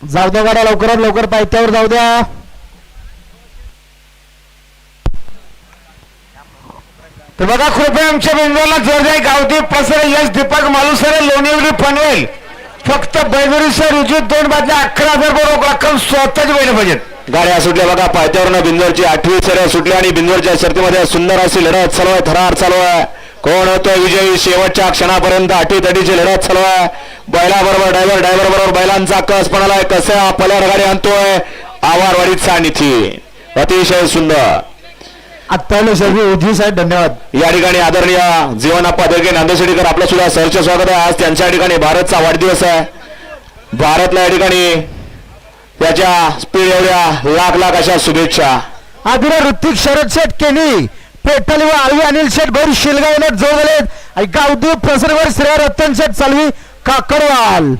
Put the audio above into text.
जाऊ द्या गाड्या लवकरात लवकर पायथ्यावर जाऊ द्या. तर बघा कृपया आमच्या बिंदूला जोरदार गावठी पसरे यश दीपक मालुसरे लोणीवली पनवेल फक्त बैदुरीसह रुजू दोन बादल्या अकरा हजार बरोबर रक्कम स्वतःच वेळ पाहिजेत. गाड्या सुटल्या बघा पायथ्यावरनं बिंदोरची आठवी सऱ्या सुटल्या आणि बिंदोरच्या शर्तीमध्ये सुंदर अशी लढत चालू आहे थरार चालू आहे. कोण होतो विजयी? शेवटच्या क्षणापर्यंत अटी तटीची लढत चालू आहे. बैला बरोबर ड्रायव्हर ड्रायव्हर बरोबर बैलांचा कस पणाला कसा पल्याड गाडी आणतोय? आवारवाडीचा निधी. अतिशय सुंदर. आत्ता सर्व उजवी साहेब धन्यवाद. या ठिकाणी आदरणीय जीवनाप्पा देरगे नांदेशेडीकर आपलं सुद्धा सरचे स्वागत आहे. आज त्यांच्या ठिकाणी भारतचा वाढदिवस आहे. भारतला या ठिकाणी त्याच्या स्पीड एवढ्या लाख लाख अशा शुभेच्छा. आदिरा ऋतिक शरद शेठ केनी. पेटली व आळवी अनिल शेठ भैर शिलगाव जोडले आणि गावदेव प्रसरवर श्रेया रतन शेठ चालवी काकडवाल.